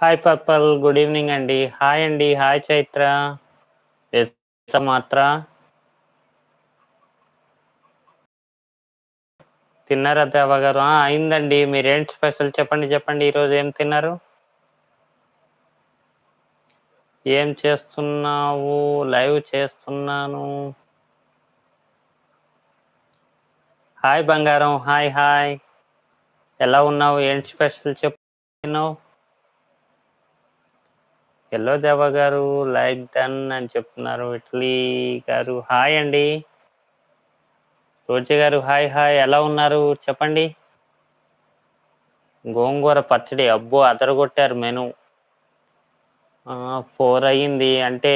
Hi purple good evening అండి hi అండి hi Chaitra మాత్ర తిన్నారా దేవ గారు? అయిందండి. మీరేం స్పెషల్ చెప్పండి చెప్పండి. ఈరోజు ఏం తిన్నారు? ఏం చేస్తున్నావు? లైవ్ చేస్తున్నాను. హాయ్ బంగారం హాయ్ హాయ్ ఎలా ఉన్నావు? ఏంటి స్పెషల్ చెప్తున్నావు ఎల్లో దేవ గారు. లైక్ డన్ అని చెప్తున్నారు ఇట్లీ గారు. హాయ్ అండి. రోజా గారు హాయ్ హాయ్ ఎలా ఉన్నారు? చెప్పండి. గోంగూర పచ్చడి. అబ్బో అదరగొట్టారు మెను. ఫోర్ అయ్యింది. అంటే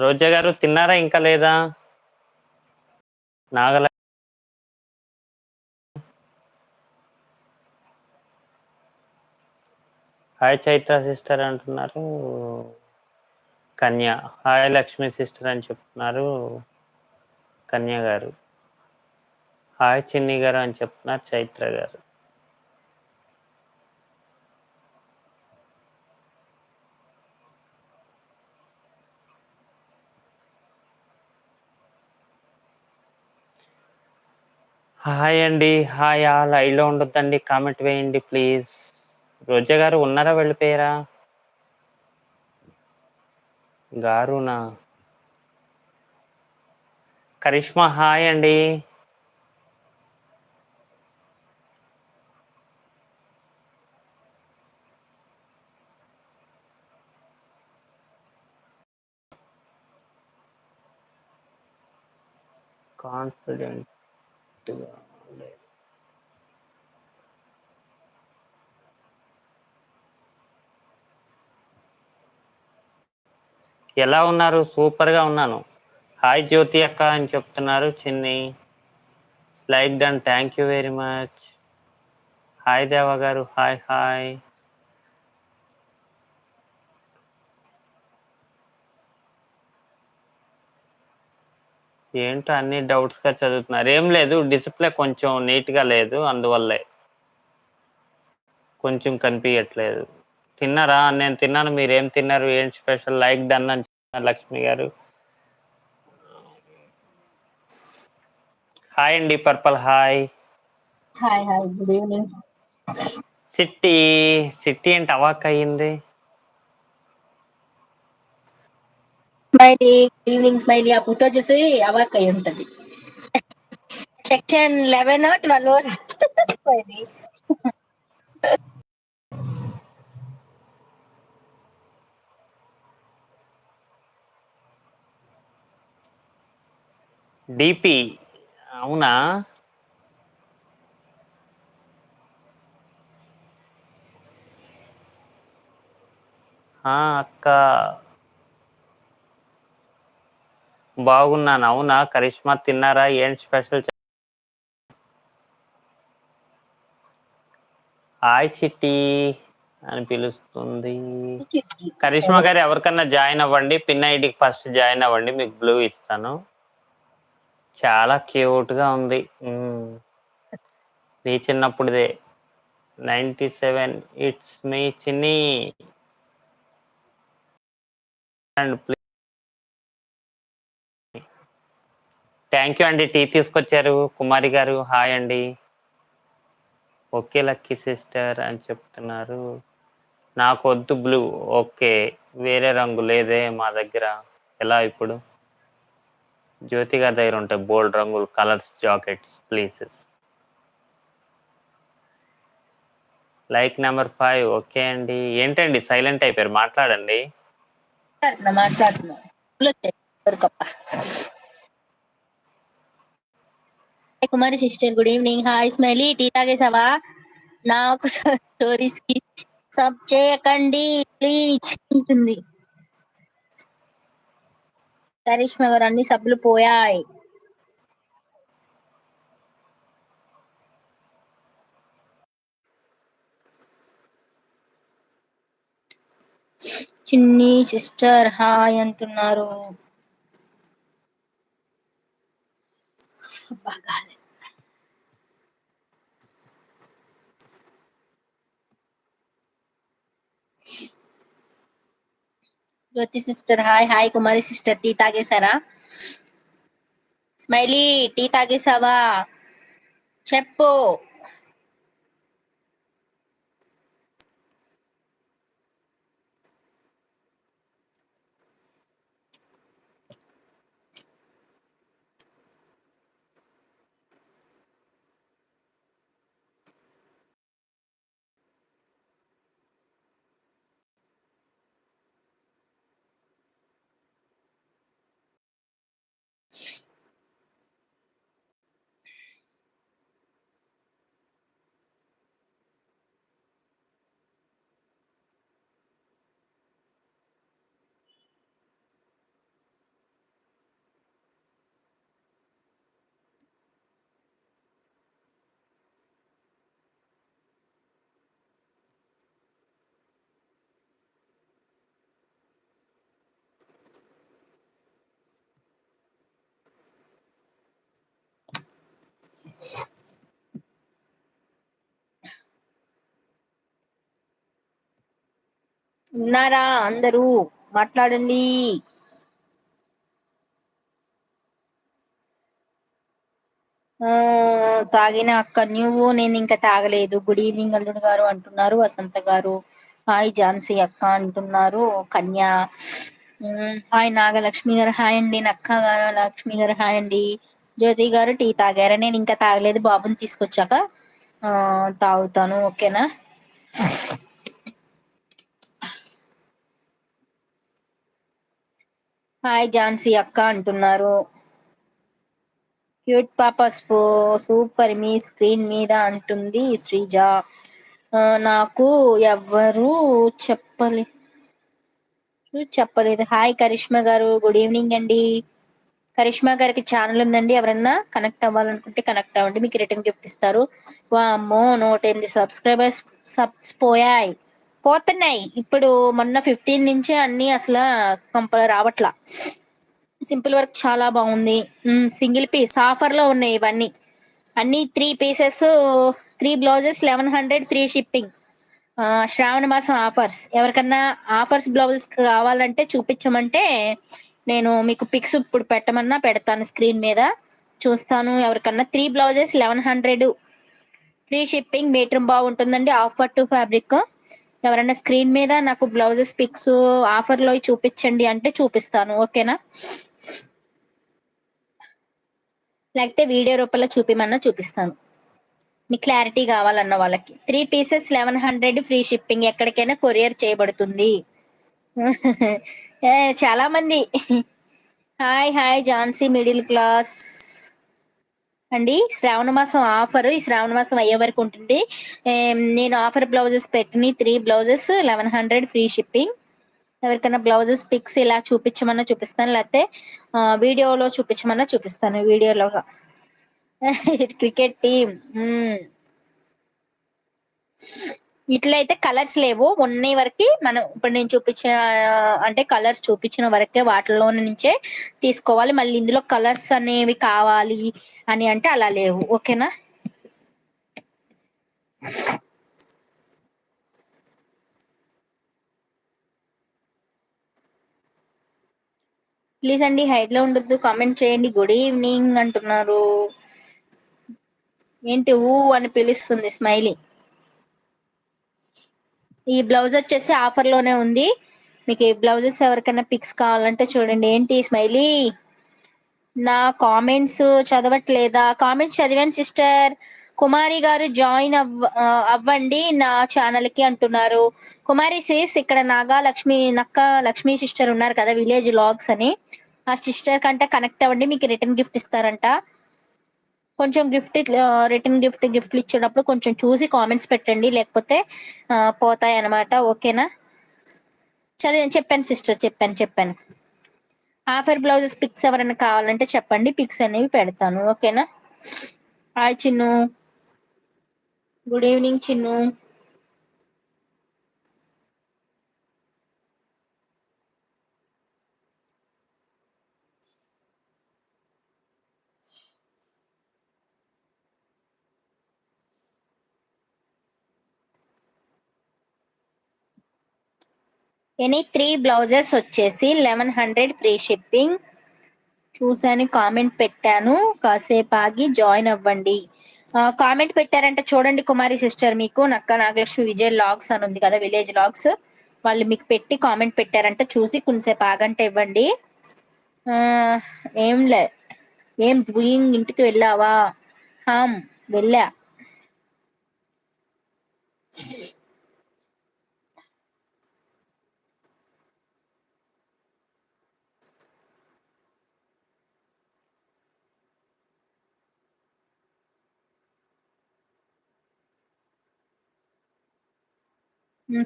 రోజా గారు తిన్నారా ఇంకా లేదా? నాగల హాయ్ చైత్ర సిస్టర్ అంటున్నారు. కన్య. హాయ్ లక్ష్మి సిస్టర్ అని చెప్తున్నారు. కన్య గారు. హాయ్ చిన్ని గారు అని చెప్తున్నారు చైత్ర గారు. హాయ్ అండి. హాయ్ ఆ లైవ్లో ఉండొద్దండి. కామెంట్ వేయండి ప్లీజ్. రోజా గారు ఉన్నారా వెళ్ళిపోయారా? గారునా? కరిష్మా హాయ్ అండి. కాన్ఫిడెంట్ ఎలా ఉన్నారు? సూపర్గా ఉన్నాను. హాయ్ జ్యోతి అక్క అని చెప్తున్నారు Chinni. Like done thank you very much. Hi Deva గారు హాయ్ హాయ్. ఏంటో అన్ని డౌట్స్గా చదువుతున్నారు. ఏం లేదు డిసిప్లే కొంచెం నీట్గా లేదు అందువల్లే. కొంచెం కనిపించట్లేదు తిన్నారా? నేను తిన్నాను మీరు ఏం తిన్నారు? ఏం స్పెషల్? లైక్ డన్ అని లక్ష్మి గారు. హాయ్ అండి purple hi. Hi hi good evening. సిట్టి సిట్టి ఏంటి అవాక్ అయ్యింది? Smiley good evening Smiley. ఆ ఫోటో చూసి అవాక్ అయి ఉంటది. Section eleven twelve Smiley DP అవునా? అక్క. బాగున్నాను. అవునా? కరిష్మా తిన్నారా? ఏంటి స్పెషల్ హాయ్ చిట్టి అని పిలుస్తుంది. కరిష్మా గారు ఎవరికన్నా జాయిన్ అవ్వండి. పిన్ ఐడికి ఫస్ట్ జాయిన్ అవ్వండి. మీకు బ్లూ ఇస్తాను. చాలా క్యూట్గా ఉంది. మ్మ్. నీ చిన్నప్పుడుదే. Ninety seven it's me Chinni. And thank you అండి. టీ తీసుకొచ్చారు. కుమారి గారు హాయ్ అండి. ఓకే లక్కీ సిస్టర్ అని చెప్తున్నారు. నాకు వద్దు బ్లూ. ఓకే వేరే రంగు లేదే మా దగ్గర. ఎలా ఇప్పుడు? జ్యోతి గారి దగ్గర ఉంటాయి బోల్డ్ రంగులు colours jackets pieces. Like number five okay అండి. ఏంటండి? సైలెంట్ అయిపోయారు. మాట్లాడండి. Kumari sister good evening. Hi Smiley tea తాగేసావా? నాకు స్టోరీస్కి సబ్ చేయకండి ప్లీజ్ ఉంటుంది కరిష్మా గారు అన్ని సబ్బులు పోయాయి. చిన్ని సిస్టర్ హాయ్ అంటున్నారు. అబ్బా, Jyothi sister. Hi hi Kumari sister. Tea తాగేశారా? Smiley tea తాగేశావా? చెప్పు. ఉన్నారా అందరూ? మాట్లాడండి. ఆ, తాగిన అక్క నువ్వు నేను ఇంకా తాగలేదు. గుడ్ ఈవినింగ్ అల్లుడు గారు అంటున్నారు వసంత గారు. హాయ్ ఝాన్సీ అక్క అంటున్నారు కన్య. హాయ్ నాగలక్ష్మి గారు హాయ్ అండి. నక్క గారు లక్ష్మి గారు హాయ్ అండి. జ్యోతి గారు టీ తాగారా? నేను ఇంకా తాగలేదు బాబుని తీసుకొచ్చాక. ఆ తాగుతాను ఓకేనా? హాయ్ ఝాన్సీ అక్క అంటున్నారు. క్యూట్ పాప సూపర్ మీ స్క్రీన్ మీద అంటుంది శ్రీజ. నాకు ఎవ్వరు చెప్పలే చెప్పలేదు. హాయ్ కరిష్మా గారు గుడ్ ఈవినింగ్ అండి. కరిష్మా గారికి ఛానల్ ఉందండి. ఎవరన్నా కనెక్ట్ అవ్వాలనుకుంటే కనెక్ట్ అవ్వండి. మీకు రిటర్న్ గిఫ్ట్ ఇస్తారు. వామ్మో నూట ఎనిమిది సబ్స్క్రైబర్స్ సబ్స్ పోయాయి. పోతున్నాయి. ఇప్పుడు మొన్న ఫిఫ్టీన్ నుంచే అన్ని అసలు కంపల్ రావట్లా. సింపుల్ వర్క్ చాలా బాగుంది. సింగిల్ పీస్ ఆఫర్లో ఉన్నాయి ఇవన్నీ. అన్ని three pieces three blouses eleven hundred free shipping శ్రావణ మాసం ఆఫర్స్ ఎవరికన్నా ఆఫర్స్ బ్లౌజెస్ కావాలంటే చూపించమంటే నేను మీకు పిక్స్ ఇప్పుడు పెట్టమన్నా పెడతాను స్క్రీన్ మీద. చూస్తాను ఎవరికన్నా. Three blouses eleven hundred. Free shipping metre బాగుంటుందండి. Offer to fabric. ఎవరైనా స్క్రీన్ మీద నాకు బ్లౌజెస్ పిక్స్ ఆఫర్లో చూపించండి అంటే చూపిస్తాను. ఓకేనా? లేకపోతే వీడియో రూపంలో చూపిమన్నా చూపిస్తాను. మీ క్లారిటీ కావాలన్న వాళ్ళకి. Three pieces eleven hundred free shipping ఎక్కడికైనా కొరియర్ చేయబడుతుంది. చాలా మంది. Hi hi Jhansi middle class. అండి శ్రావణ మాసం ఆఫర్. ఈ శ్రావణ మాసం అయ్యే వరకు ఉంటుంది. నేను ఆఫర్ బ్లౌజెస్ పెట్టిన three blouses eleven hundred free shipping. ఎవరికైనా బ్లౌజెస్ పిక్స్ ఇలా చూపించమన్నా చూపిస్తాను. లేకపోతే వీడియోలో చూపించమన్నా చూపిస్తాను వీడియోలో క్రికెట్ టీం ఇట్లయితే కలర్స్ లేవు. ఉన్నాయి వరకు మనం ఇప్పుడు నేను చూపించిన అంటే కలర్స్ చూపించిన వరకే వాటిలో నుంచే తీసుకోవాలి. మళ్ళీ ఇందులో కలర్స్ అనేవి కావాలి అని అంటే అలా లేవు. ఓకేనా? ప్లీజ్ అండి హైట్లో ఉండొద్దు. కామెంట్ చేయండి. గుడ్ ఈవినింగ్ అంటున్నారు. ఏంటి ఊ అని పిలుస్తుంది స్మైలింగ్ ఈ బ్లౌజ్ వచ్చేసి ఆఫర్లోనే ఉంది. మీకు ఈ బ్లౌజెస్ ఎవరికైనా పిక్స్ కావాలంటే చూడండి. ఏంటి స్మైలీ? నా కామెంట్స్ చదవట్లేదా? కామెంట్స్ చదివాను సిస్టర్. కుమారి గారు జాయిన్ అవ్వ అవ్వండి నా ఛానల్కి అంటున్నారు. కుమారి సిస్ ఇక్కడ నాగా లక్ష్మి నక్క లక్ష్మి సిస్టర్ ఉన్నారు కదా విలేజ్ లాగ్స్ అని. ఆ సిస్టర్ కంటే కనెక్ట్ అవ్వండి మీకు రిటర్న్ గిఫ్ట్ ఇస్తారంట. కొంచెం గిఫ్ట్ రిటర్న్ గిఫ్ట్ గిఫ్ట్లు ఇచ్చేటప్పుడు కొంచెం చూసి కామెంట్స్ పెట్టండి. లేకపోతే పోతాయి అన్నమాట ఓకేనా చదివి చెప్పాను సిస్టర్ చెప్పాను చెప్పాను. ఆఫర్ బ్లౌజెస్ పిక్స్ ఎవరైనా కావాలంటే చెప్పండి. పిక్స్ అనేవి పెడతాను. ఓకేనా hi Chinnu good evening Chinnu any three blouses వచ్చేసి లెవెన్ హండ్రెడ్ ఫ్రీ షిప్పింగ్. చూసాను కామెంట్ పెట్టాను. కాసేపు ఆగి జాయిన్ అవ్వండి. కామెంట్ పెట్టారంటే చూడండి కుమారి సిస్టర్ మీకు నక్క నాగలక్ష్మి విజయ్ లాగ్స్ అని ఉంది కదా విలేజ్ లాగ్స్. వాళ్ళు మీకు పెట్టి కామెంట్ పెట్టారంటే చూసి కొంతసేపు ఆగంటే ఇవ్వండి. ఏం లే ఏం డూయింగ్ ఇంటికి వెళ్ళావా? హామ్ వెళ్ళా.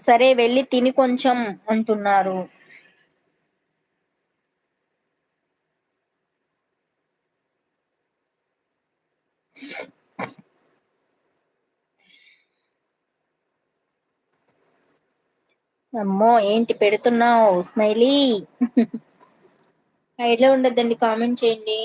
సరే వెళ్ళి తిని కొంచెం అంటున్నారు. అమ్మో ఏంటి పెడుతున్నావు స్మైలీ? ఐడియా ఉండద్దండి కామెంట్ చేయండి.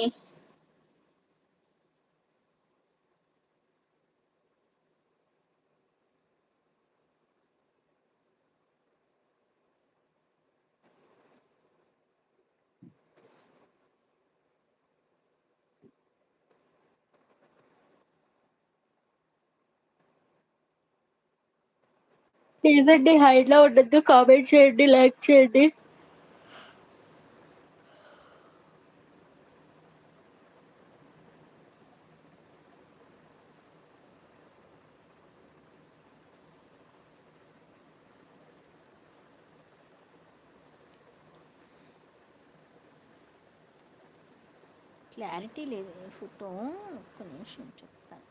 ప్లీజ్ అండి హైడ్లో ఉండద్దు కామెంట్ చేయండి లైక్ చేయండి. క్లారిటీ లేదు ఫోటో ఒక్క నిమిషం చెప్తాను.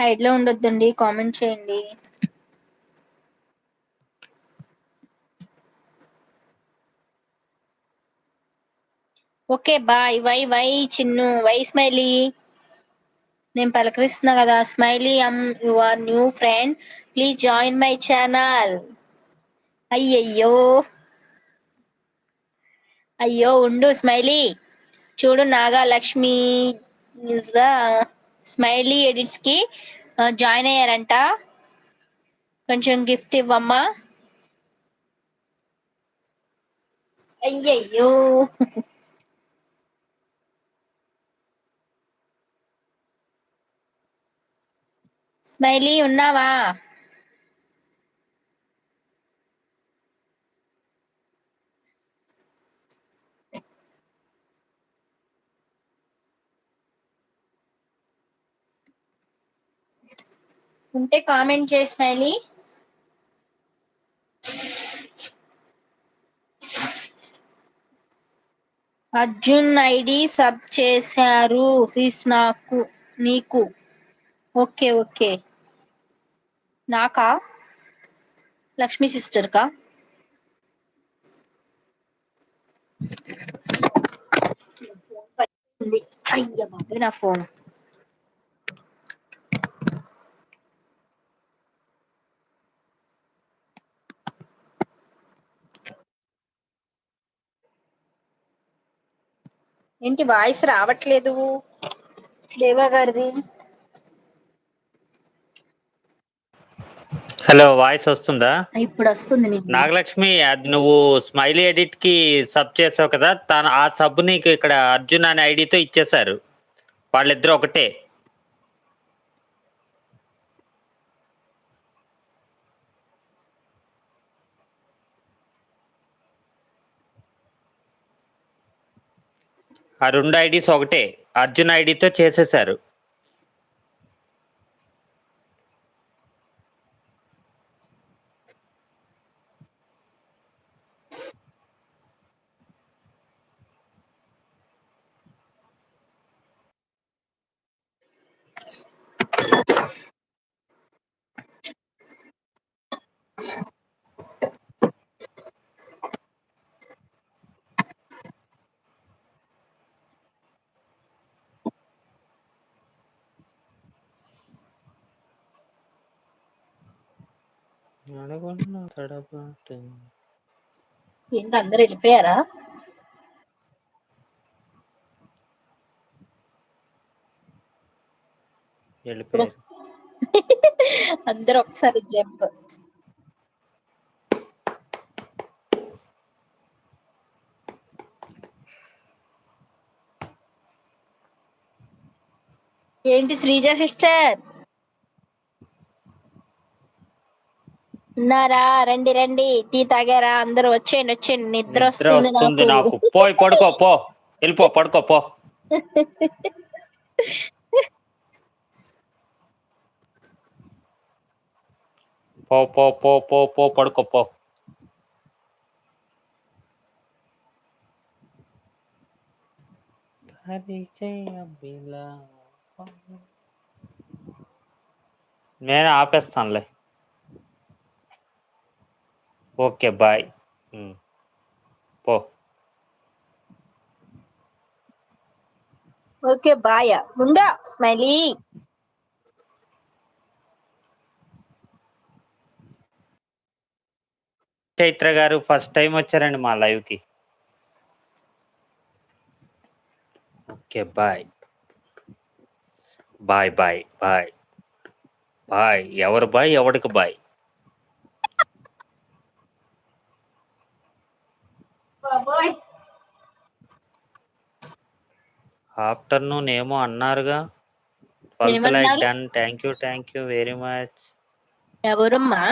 హైడ్లో ఉండొద్దండి కామెంట్ చేయండి. Okay bye why why Chinnu why Smiley. నేను పలకరిస్తున్నా కదా Smiley um you are new friend. Please join my channel. అయ్యయ్యో. అయ్యో ఉండు స్మైలీ. చూడు నాగా లక్ష్మి స్మైలీ ఎడిట్స్కి జాయిన్ అయ్యారంట. కొంచెం గిఫ్ట్ ఇవ్వమ్మా. అయ్యయ్యో. స్మైలీ ఉన్నావా? ఉంటే కామెంట్ చేసి స్మైలీ అర్జున్ ఐడి సబ్ చేశారు సిస్ నాకు నీకు. Okay okay. నాకా? లక్ష్మి సిస్టర్ కా? అయ్య నా ఫోన్ ఏంటి వాయిస్ రావట్లేదు. దేవా గారిది. హలో వాయిస్ వస్తుందా? ఇప్పుడు వస్తుంది మీకు. నాగలక్ష్మి అది నువ్వు స్మైలీ ఎడిట్కి సబ్ చేసావు కదా తన ఆ సబ్ నీకు ఇక్కడ అర్జున్ అనే ఐడితో ఇచ్చేశారు. వాళ్ళిద్దరు ఒకటే. ఆ రెండు ఐడీస్ ఒకటే. అర్జున్ ఐడితో చేసేశారు. ఏంటి అందరు వెళ్ళిపోయారా. అందరూ ఒకసారి జంప్. ఏంటి శ్రీజ సిస్టర్? ఉన్నారా రండి రండి. టీ తాగారా? అందరూ వచ్చేయండి వచ్చేయండి. నిద్ర నిద్ర వస్తుంది వస్తుంది నాకు. నాకు పోయి పడుకో పో. వెళ్ళిపో పడుకో పో. పో పో పో పో పో పడుకో పో. నేను ఆపేస్తానులే. Okay bye. పో. Okay bye. ఉందా స్మైలీ. చైత్ర గారు ఫస్ట్ టైం వచ్చారండి మా లైవ్కి okay bye. Bye bye bye. Bye. ఎవరు బాయ్? ఎవడికి బాయ్? ఆఫ్టర్నూన్ ఏమో అన్నారుగా. Thank you thank you very much. ఎవరమ్మా?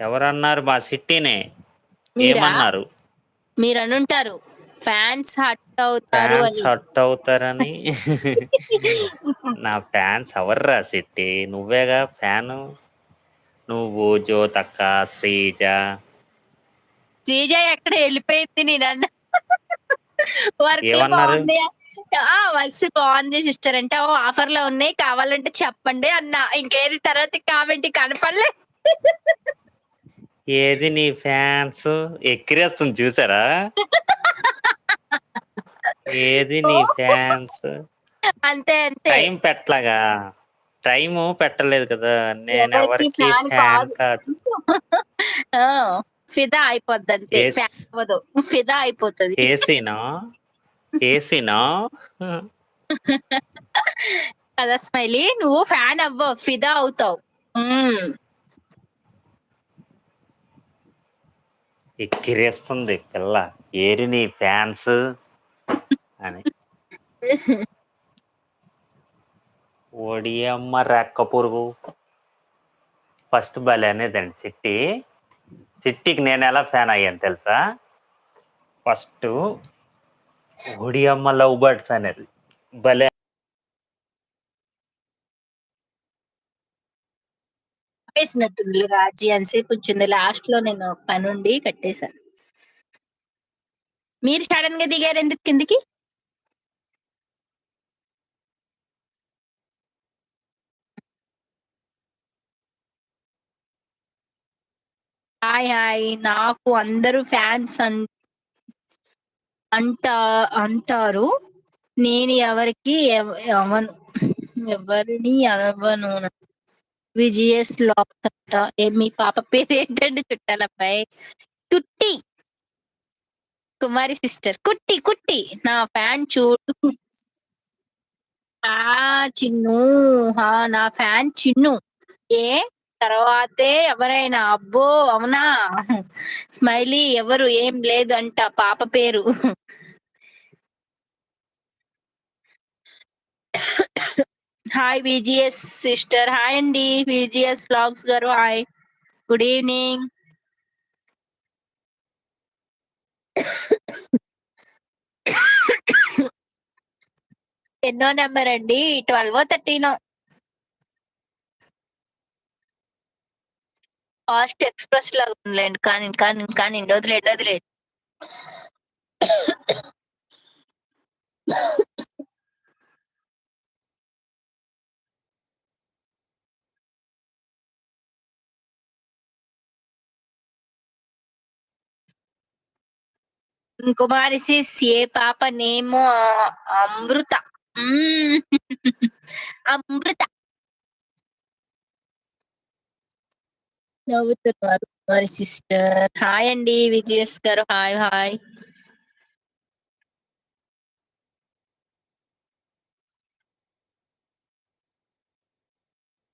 ఎవరన్నారు? మా మీరా? ఏమన్నారు? మీరు అనుంటారు ఫ్యాన్స్ హట్ అవుతారు హట్ అవుతారని. నా ఫ్యాన్స్ ఎవర్రా సిట్టి? నువ్వేగా? ఫ్యాను? నువ్వు జ్యోతక్క శ్రీజ శ్రీజ ఎక్కడ వెళ్ళిపోయింది నేను వర్క్? బాగుంది వర్క్స్ బాగుంది సిస్టర్ అంటే ఆఫర్లో ఉన్నాయి కావాలంటే చెప్పండి అన్న. ఇంకేది తర్వాత కామెంట్ కనపడలే. ఏది నీ ఫ్యాన్స్ ఎక్కిరేస్తుంది చూసారా? ఏది నీ ఫ్యాన్స్ అంతే అంతే. టైం పెట్టలాగా? టైము పెట్టలేదు కదా? నేను ఎవరికి ఫ్యాన్ కాదు. ఫిదా అయిపోద్ది అంతే అవ్వదు. ఫిదా అయిపోతుంది. ఏసీనా? ఏసీనా? కదా స్మైలీ నువ్వు ఫ్యాన్ అవ్వవు ఫిదా అవుతావు. ఎక్కిరేస్తుంది పిల్ల. ఏరి నీ ఫ్యాన్స్ అని. ఒడియమ్మ రెక్క పురుగు. ఫస్ట్ బలి అనేదండి సిట్టి. సిట్టికి నేను ఎలా ఫ్యాన్ అయ్యాను తెలుసా? ఫస్ట్ ఒడియమ్మ లవ్ బర్డ్స్ అనేది. భలే వేసినట్టుంది రాజీ అనిసేపు వచ్చింది లాస్ట్లో నేను పనుండి కట్టేశాను. మీరు సడన్గా దిగారు ఎందుకు కిందికి? Hi hi. నాకు అందరూ ఫ్యాన్స్ అంట అంటారు. నేను ఎవరికి ఎవ- అవను ఎవరిని అవను విజిఎస్ లాక్ అంట. మీ పాప పేరు ఏంటండి చుట్టాలబ్బాయి? కుట్టి. కుమారి సిస్టర్. కుట్టి కుట్టి. నా ఫ్యాన్ చూడు ఆ చిన్ను. హా నా ఫ్యాన్ చిన్ను. ఏ? తర్వాతే ఎవరైనా అబ్బో అవునా? స్మైలీ ఎవరు? ఏం లేదు అంట పాప పేరు. హాయ్ విజిఎస్ సిస్టర్ హాయ్ అండి. విజిఎస్ బ్లాగ్స్ గారు హాయ్. Good evening. ఎన్నో నెంబర్ అండి. ట్వెల్వ్ థర్టీనో. ఫాస్ట్ ఎక్స్ప్రెస్ లాగా ఉందిలేండి కానీ కానీ కానీ వదిలేండి వదిలేండి కుమారి ఏ పాప నేమో అమృత. అమృత. నవ్వుతున్నారు కుమారి సిస్టర్. హాయ్ అండి విజయస్ గారు హాయ్ హాయ్.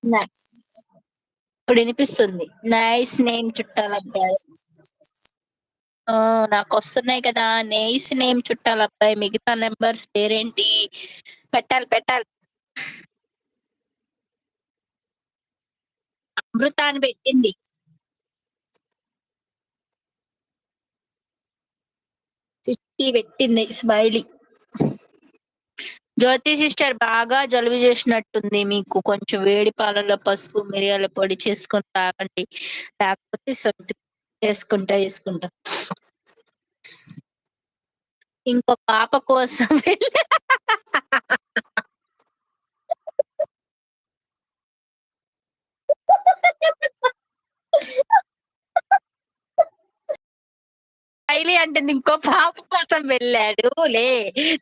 నైస్ ఇప్పుడు వినిపిస్తుంది. నైస్ నేమ్ చుట్టాల అబ్బాయి. ఆ, నాకు వస్తున్నాయి కదా. నైస్ నేమ్ చుట్టాల అబ్బాయి. మిగతా నెంబర్స్ పేరేంటి? పెట్టాలి పెట్టాలి. అమృతాన్ని పెట్టింది. చిట్టి పెట్టింది స్మైలీ జ్యోతి సిస్టర్ బాగా జలుబు చేసినట్టుంది మీకు. కొంచెం వేడి పాలలో పసుపు మిరియాల పొడి చేసుకొని తాగండి. లేకపోతే సొంటి చేసుకుంటా చేసుకుంటా. ఇంకో పాప కోసం శైలి అంటుంది ఇంకో పాప కోసం వెళ్ళాడు. లే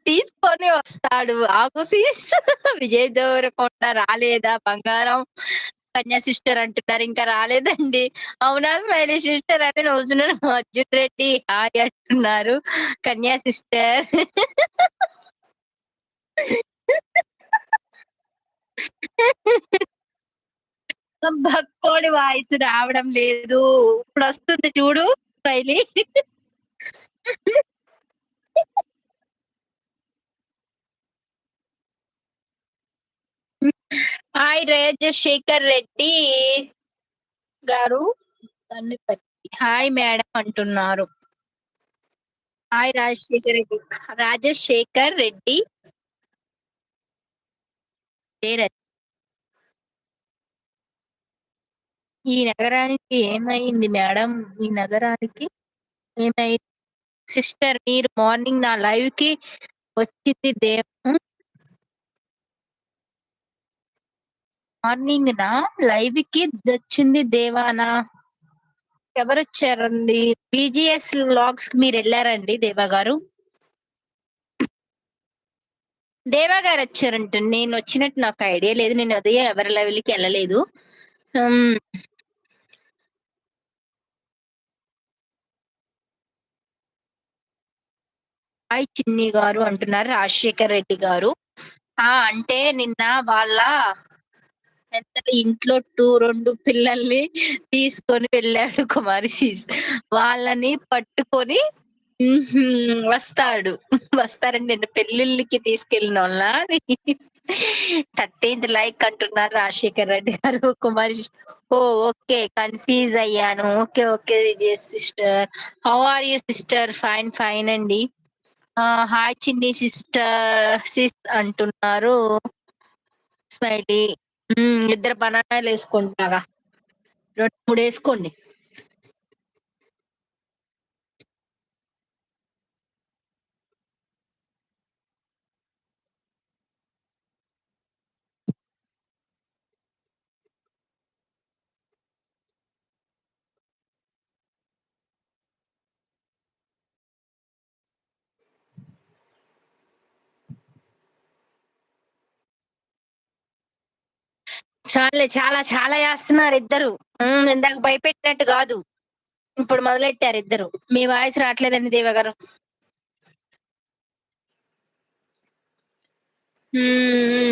తీసుకొని వస్తాడు. ఆగు విజయ్ దేవరకొండ రాలేదా? బంగారం కన్యా సిస్టర్ అంటున్నారు. ఇంకా రాలేదండి. అవునా స్మైలీ సిస్టర్? అని నవ్వుతున్నారు అర్జున్ రెడ్డి హాయ్ అంటున్నారు. కన్యా సిస్టర్. భక్కోడి వాయిస్ రావడం లేదు. ఇప్పుడు వస్తుంది చూడు స్మైలీ. హాయ్ రాజశేఖర్ రెడ్డి గారు. హాయ్ మేడం అంటున్నారు. హాయ్ రాజశేఖర్ రెడ్డి. రాజశేఖర్ రెడ్డి. పేరు అది. ఈ నగరానికి ఏమైంది మేడం? ఈ నగరానికి ఏమైంది సిస్టర్ మీరు మార్నింగ్ నా లైవ్కి వచ్చింది దేవ? మార్నింగ్ నా లైవ్కి వచ్చింది దేవానా? ఎవరు వచ్చారండి బీజిఎస్ లాగ్స్ మీరు వెళ్ళారండి దేవా గారు? దేవా గారు వచ్చారంట. నేను వచ్చినట్టు నాకు ఐడియా లేదు. నేను అదే ఎవరి లెవెల్కి వెళ్ళలేదు. హాయ్ చిన్ని గారు అంటున్నారు రాజశేఖర్ రెడ్డి గారు. ఆ అంటే నిన్న వాళ్ళ ఇంట్లో టూ రెండు పిల్లల్ని తీసుకొని వెళ్ళాడు కుమారి సీస్ వాళ్ళని పట్టుకొని వస్తాడు. వస్తారండి నేను పెళ్ళిళ్ళకి తీసుకెళ్ళిన వాళ్ళ థర్టీన్త్ లైక్ అంటున్నారు రాజశేఖర్ రెడ్డి గారు కుమారి ఓ ఓకే కన్ఫ్యూజ్ అయ్యాను. Okay okay sister. How are you sister? Fine fine అండి. హాయ్ చిన్ని సిస్టర్ సిస్ అంటున్నారు. స్మైలీ. ఇద్దరు బనానాలు వేసుకుంటాగా. రెండు మూడు వేసుకోండి. చాలే చాలా చాలా చేస్తున్నారు ఇద్దరు. ఇందాక భయపెట్టినట్టు కాదు. ఇప్పుడు మొదలెట్టారు ఇద్దరు. మీ వాయిస్ రావట్లేదండి దేవ గారు.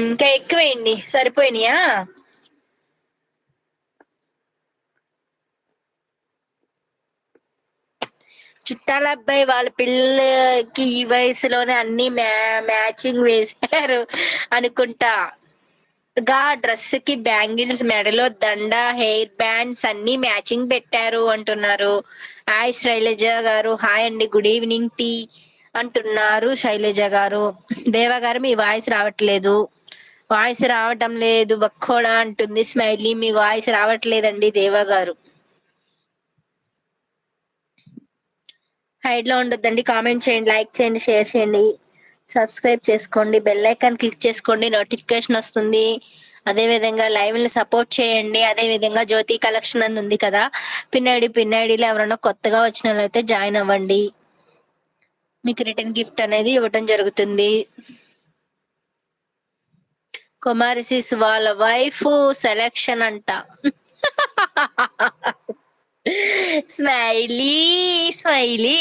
ఇంకా ఎక్కువేయండి. సరిపోయినాయా? చుట్టాల అబ్బాయి వాళ్ళ పిల్లకి ఈ వయసులోనే అన్ని మ్యా మ్యాచింగ్ వేశారు అనుకుంటా. గా డ్రెస్కి బ్యాంగిల్స్ మెడలో దండ హెయిర్ బ్యాండ్స్ అన్ని మ్యాచింగ్ పెట్టారు అంటున్నారు. హాయ్ శైలజ గారు హాయ్ అండి గుడ్ ఈవినింగ్ టీ అంటున్నారు శైలజ గారు. దేవ గారు మీ వాయిస్ రావట్లేదు. వాయిస్ రావటం లేదు బక్కోడా అంటుంది స్మైలీ మీ వాయిస్ రావట్లేదండి దేవ గారు. హైడ్లో ఉండొద్దండి కామెంట్ చేయండి లైక్ చేయండి షేర్ చేయండి. సబ్స్క్రైబ్ చేసుకోండి బెల్ ఐకాన్ క్లిక్ చేసుకోండి నోటిఫికేషన్ వస్తుంది. అదే విధంగా లైవ్ని సపోర్ట్ చేయండి. అదే విధంగా జ్యోతి కలెక్షన్ అని ఉంది కదా పిన్నైడి పిన్నైడిలో ఎవరైనా కొత్తగా వచ్చిన అయితే జాయిన్ అవ్వండి. మీకు రిటర్న్ గిఫ్ట్ అనేది ఇవ్వటం జరుగుతుంది. కుమారిసిస్ వాళ్ళ వైఫ్ సెలెక్షన్ అంట. Smiley smiley.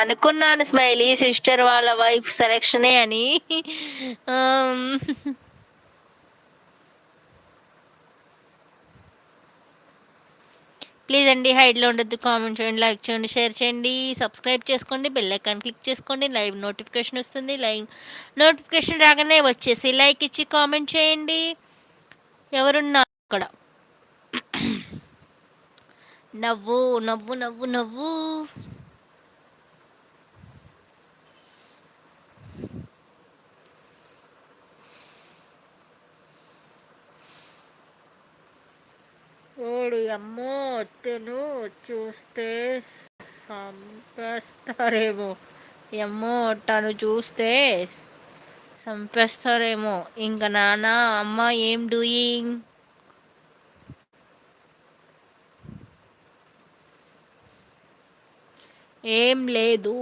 అనుకున్నాను స్మైలీ సిస్టర్ వాళ్ళ వైఫ్ సెలెక్షనే అని. ప్లీజ్ అండి హైడ్లో ఉండొద్దు కామెంట్ చేయండి లైక్ చేయండి షేర్ చేయండి సబ్స్క్రైబ్ చేసుకోండి బెల్ ఐకాన్ క్లిక్ చేసుకోండి లైవ్ నోటిఫికేషన్ వస్తుంది లైవ్ నోటిఫికేషన్ రాగానే వచ్చేసి లైక్ ఇచ్చి కామెంట్ చేయండి. ఎవరున్నారు అక్కడ నవ్వు నవ్వు నవ్వు నవ్వు. ఇప్పుడు అమ్మో ఒత్తును చూస్తే చంపేస్తారేమో అమ్మో తను చూస్తే చంపేస్తారేమో ఇంకా నాన్న అమ్మ ఏం డూయింగ్ ఏం లేదు.